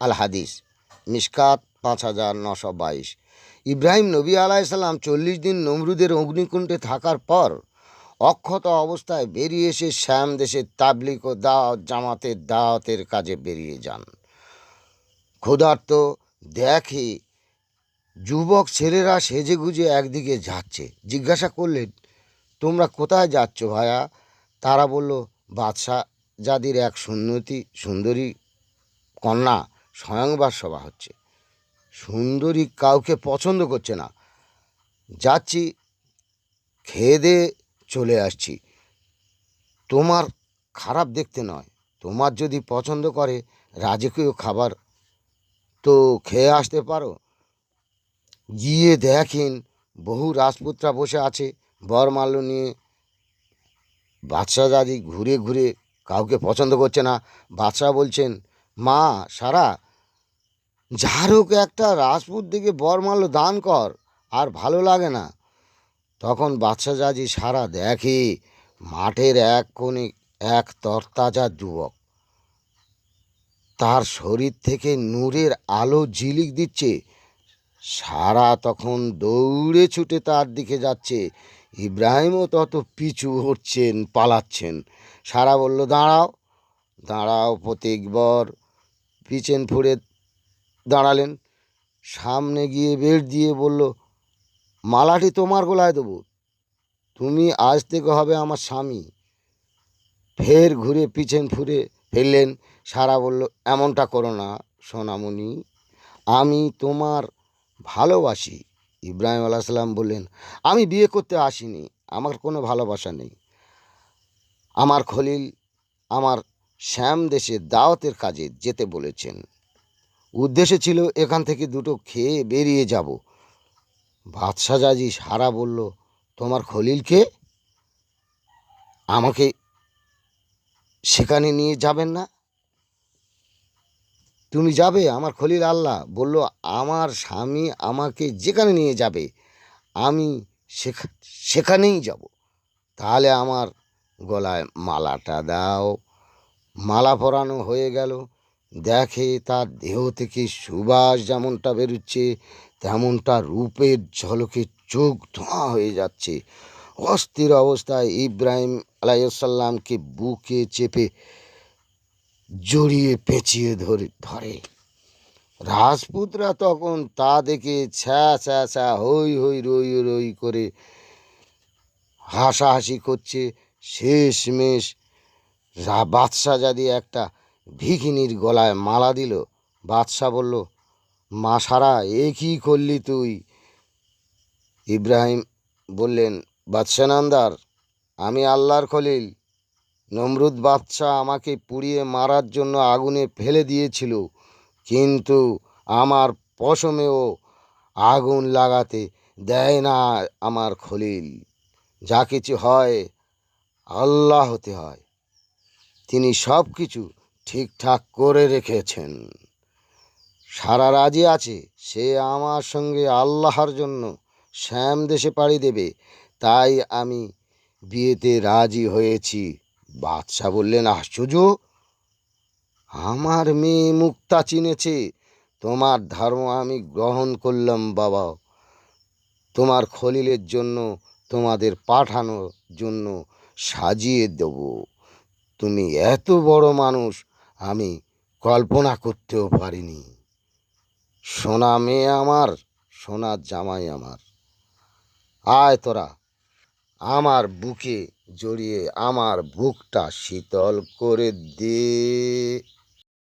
আল হাদিস মিসকাত পাঁচ হাজার নশো বাইশ। ইব্রাহিম নবী আলাইসাল্লাম চল্লিশ দিন নমরুদের অগ্নিকুণ্ডে থাকার পর অক্ষত অবস্থায় বেরিয়ে এসে শ্যাম দেশের তাবলিক ও দাওয়াত, জামাতের দাওয়াতের কাজে বেরিয়ে যান। ক্ষুধার্ত, দেখে যুবক ছেলেরা সেজে গুজে একদিকে যাচ্ছে। জিজ্ঞাসা করলেন তোমরা কোথায় যাচ্ছ ভায়া? তারা বলল, বাদশাহ জাদির এক সুন্নতি, সুন্দরী কন্যা। স্বয়ংবার সভা হচ্ছে। সুন্দরী কাউকে পছন্দ করছে না। যাচ্ছি, খেয়ে চলে আসছি। তোমার খারাপ দেখতে নয়। তোমার যদি পছন্দ করে রাজকীয় খাবার, তো খেয়ে আসতে পারো। গিয়ে দেখেন, বহু রাজপুত্রা বসে আছে বরমাল্য নিয়ে। বাদশাহ দাদি ঘুরে ঘুরে কাউকে পছন্দ করছে না। বাদশাহ বলছেন, মা, সারা যার হোক একটা রাজপুত দিকে বরমাল্য দান কর, আর ভালো লাগে না। তখন বাদশাহ জাজি সারা দেখে, মাঠের এক কোণে এক তরতাজা যুবক। তার শরীর থেকে নূরের আলো ঝিলিক দিচ্ছে। সারা তখন দৌড়ে ছুটে তার দিকে যাচ্ছে। ইব্রাহিমও তত পিছু হচ্ছেন, পালাচ্ছেন। সারা বলল, দাঁড়াও দাঁড়াও প্রতীকবর, পিছন ফুড়ে দাঁড়ালেন। সামনে গিয়ে বের দিয়ে বলল, মালাটি তোমার গোলায় দেবো। তুমি আজ থেকে হবে আমার স্বামী। ফের ঘুরে পিছন ফুরে ফেললেন সারা বলল, এমনটা করো না সোনামণি, আমি তোমার ভালোবাসি। ইব্রাহিম আলাহ সাল্লাম বললেন, আমি বিয়ে করতে আসিনি, আমার কোনো ভালোবাসা নেই। আমার খলিল, আমার শ্যাম দেশে দাওয়াতের কাজে যেতে বলেছেন। উদ্দেশ্য ছিল এখান থেকে দুটো খেয়ে বেরিয়ে যাব। বাদশাহ জাজি সারা বলল, তোমার খলিলকে আমাকে সেখানে নিয়ে যাবেন না? তুমি যাবে, আমার খলিল আল্লাহ। বলল, আমার স্বামী আমাকে যেখানে নিয়ে যাবে, আমি সেখা, সেখানেই যাব। তাহলে আমার গলায় মালাটা দাও। মালা পরানো হয়ে গেল। দেখে তার দেহ থেকে সুবাস যেমনটা বেরোচ্ছে, তেমনটা রূপের ঝলকে চোখ ধোঁয়া হয়ে যাচ্ছে। অস্থির অবস্থায় ইব্রাহিম আলাইসাল্লামকে বুকে চেপে জড়িয়ে পেঁচিয়ে ধরে ধরে। রাজপুতরা তখন তা দেখে ছ্যা ছ্যা ছ্যা হই হই রই রই করে হাসাহাসি করছে। শেষমেশ বাদশাহ যদি একটা ভিখিনির গলায় মালা দিল। বাদশাহ বলল মা সারা এ কী করলি তুই? ইব্রাহিম বললেন বাদশাহ নান্দার আমি আল্লাহর খলিল। নমরুদ বাদশাহ আমাকে পুড়িয়ে মারার জন্য আগুনে ফেলে দিয়েছিল, কিন্তু আমার পশমেও আগুন লাগাতে দেয় না আমার খলিল। যা কিছু হয়, আল্লাহ হতে হয়। তিনি সব কিছু ঠিকঠাক করে রেখেছেন। সারা রাজি আছে, সে আমার সঙ্গে আল্লাহর জন্য শ্যাম দেশে পাড়ি দেবে। তাই আমি বিয়েতে রাজি হয়েছি। বাদশাহ বললেন, আশ্চর্য! আমার মেয়ে মুক্তা চিনেছে। তোমার ধর্ম আমি গ্রহণ করলাম, বাবা। তোমার খলিলের জন্য, তোমাদের পাঠানোর জন্য সাজিয়ে দেব। তুমি এত বড় মানুষ আমি কল্পনা করতেও পারিনি। সোনা মেয়ে আমার, সোনা জামাই আমার। আয় তোরা, আমার বুকে জড়িয়ে আমার বুকটা শীতল করে দে।